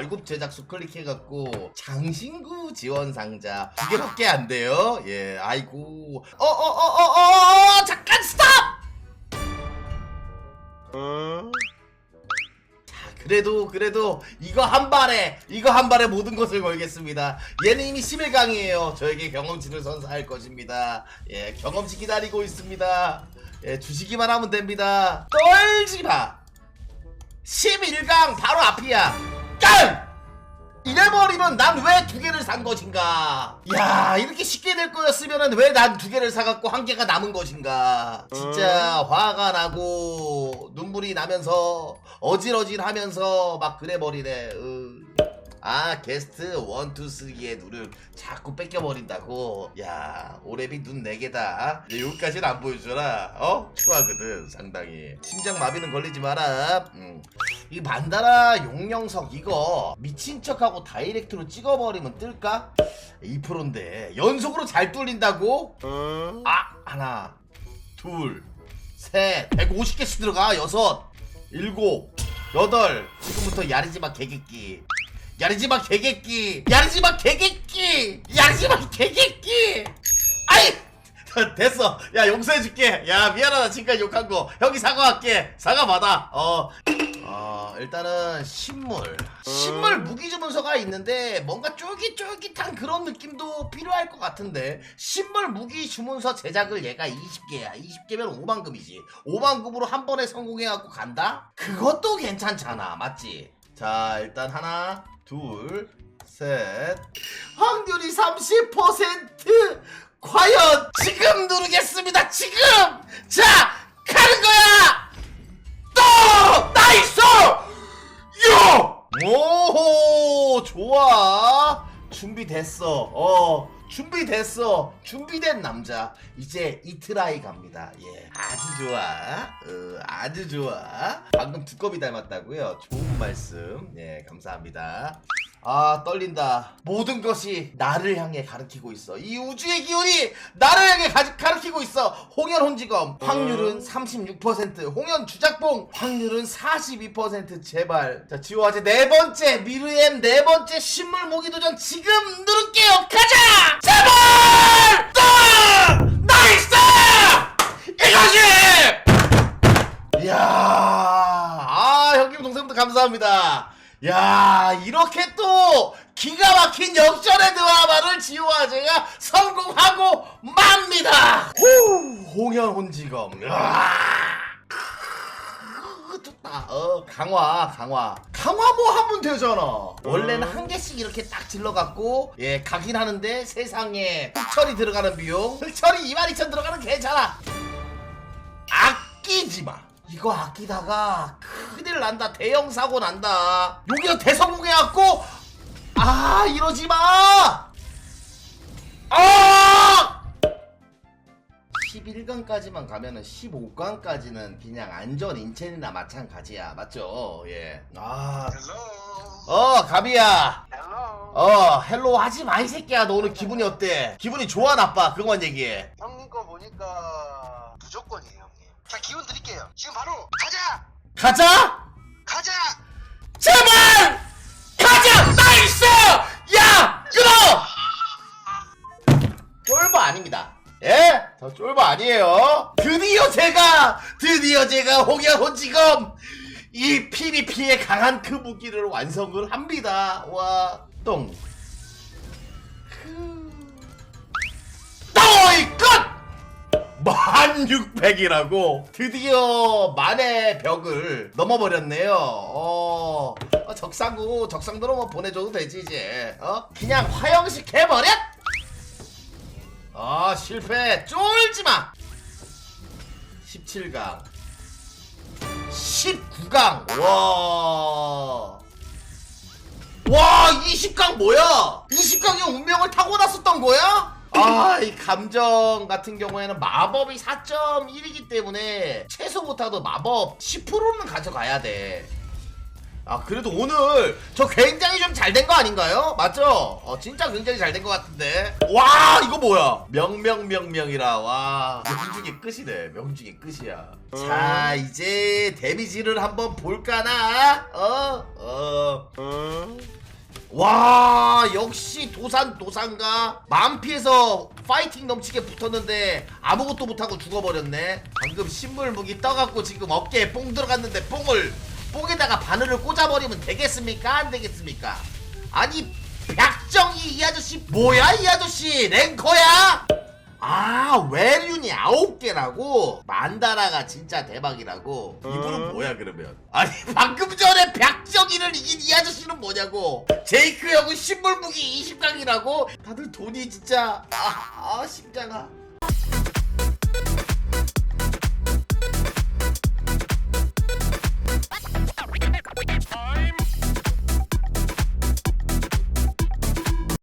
말굽 제작소 클릭해갖고 장신구 지원 상자 두 개밖에 안 돼요. 예, 아이고. 어, 어, 어, 어, 어, 어, 잠깐 스탑! 자, 그래도 그래도 이거 한 발에 이거 한 발에 모든 것을 걸겠습니다. 얘는 이미 11강이에요. 저에게 경험치를 선사할 것입니다. 예, 경험치 기다리고 있습니다. 예, 주시기만 하면 됩니다. 떨지 마. 11강 바로 앞이야. 깡! 이래버리면 난 왜 두 개를 산 것인가? 야 이렇게 쉽게 될 거였으면 왜 난 두 개를 사갖고 한 개가 남은 것인가? 진짜 화가 나고 눈물이 나면서 어질어질하면서 막 그래버리네. 으. 아 게스트 1, 2, 3의 눈을 자꾸 뺏겨버린다고. 야 오래비 눈 4개다. 여기까지는 안 보여줘라 어? 추하거든 상당히. 심장 마비는 걸리지 마라. 음. 이 만다라 용영석 이거 미친 척하고 다이렉트로 찍어버리면 뜰까? 2%인데. 연속으로 잘 뚫린다고? 아 하나 둘셋. 150개씩 들어가. 여섯 일곱 여덟. 지금부터 야리지마 개객기 야리지마 개객기 야리지마 개객기 야리지마 개객기 아이! 됐어. 야 용서해줄게. 야 미안하다. 지금까지 욕한 거. 형이 사과할게. 사과 받아. 어. 어, 일단은 신물. 신물 무기 주문서가 있는데 뭔가 쫄깃쫄깃한 그런 느낌도 필요할 것 같은데 신물 무기 주문서 제작을 얘가 20개야. 20개면 5만금이지. 5만금으로 한 번에 성공해갖고 간다? 그것도 괜찮잖아. 맞지? 자 일단 하나 둘셋. 확률이 30% 과연 지금 누르겠습니다 지금! 자 가는 거야! 또! 나이스! 요! 오호 좋아. 준비됐어. 어 준비됐어. 준비된 남자. 이제 이트라이 갑니다. 예. 아주 좋아. 어, 아주 좋아. 방금 두꺼비 닮았다고요? 좋은 말씀. 예 감사합니다 아 떨린다. 모든 것이 나를 향해 가르치고 있어. 이 우주의 기운이 나를 향해 가, 가르치고 있어. 홍연 혼지검 확률은 36% 홍연 주작봉 확률은 42% 제발. 자 지호아제 네 번째 미르엠 네 번째 신물 모기 도전 지금 누를게요. 가자! 제발! 또! 나이스! 이것이 이야, 아, 형님 동생도 감사합니다. 야, 이렇게 또 기가 막힌 역전의 드라마를 지호와 제가 성공하고 맙니다. 후, 홍현 혼지검. 야, 크, 좋다. 어, 강화, 강화. 강화 뭐 하면 되잖아. 원래는 한 개씩 이렇게 딱 질러갖고, 예, 가긴 하는데 세상에 흑철이 들어가는 비용, 흑철이 22,000 들어가는 괜찮아. 아끼지 마. 이거 아끼다가 큰일 난다. 대형 사고 난다. 여기서 대성공해갖고 아 이러지 마. 아! 11강까지만 가면은 15강까지는 그냥 안전 인첸이나 마찬가지야. 맞죠? 예. 아. 헬로 어, 가비야. 헬로 어, 헬로 하지 마, 이 새끼야. 너 오늘 기분이 어때? 기분이 좋아, 나빠? 그것만 얘기해. 형님 거 보니까 무조건이에요 자 기운 드릴게요 지금 바로 가자 가자! 가자 제발! 가자! 나이스! 야! 끊어! 쫄보 아닙니다. 예? 저 쫄보 아니에요. 드디어 제가, 드디어 제가 홍야혼지검 이 PVP의 강한 그 무기를 완성을 합니다. 와, 똥. 또이 끝! 1600이라고? 드디어 만의 벽을 넘어버렸네요. 어, 어, 적상구 적상도로 뭐 보내줘도 되지 이제. 어? 그냥 화형식 해버려 아 실패. 쫄지마! 17강. 19강. 와. 와, 20강 뭐야? 20강이 운명을 타고 났었던 거야? 아, 이 감정 같은 경우에는 마법이 4.1이기 때문에 최소 못하도 마법 10%는 가져가야 돼. 아, 그래도 오늘 저 굉장히 좀 잘 된 거 아닌가요? 맞죠? 어, 진짜 굉장히 잘 된 거 같은데. 와, 이거 뭐야? 명명명명이라. 와, 명중의 끝이네. 명중의 끝이야. 자, 이제 데미지를 한번 볼까나? 어? 어. 와 역시 도산 도산가. 만피에서 파이팅 넘치게 붙었는데 아무것도 못하고 죽어버렸네. 방금 신물 무기 떠갖고 지금 어깨에 뽕 들어갔는데 뽕을 뽕에다가 바늘을 꽂아버리면 되겠습니까? 안 되겠습니까? 아니 백정이 이 아저씨 뭐야 이 아저씨? 랭커야 아 외륜이 아홉 개라고? 만다라가 진짜 대박이라고? 이분은 뭐야 그러면? 아니 방금 전에 백정이를 이긴 이 아저씨는 뭐냐고? 제이크 형은 신물무기 20강이라고? 다들 돈이 진짜 아, 아 심장아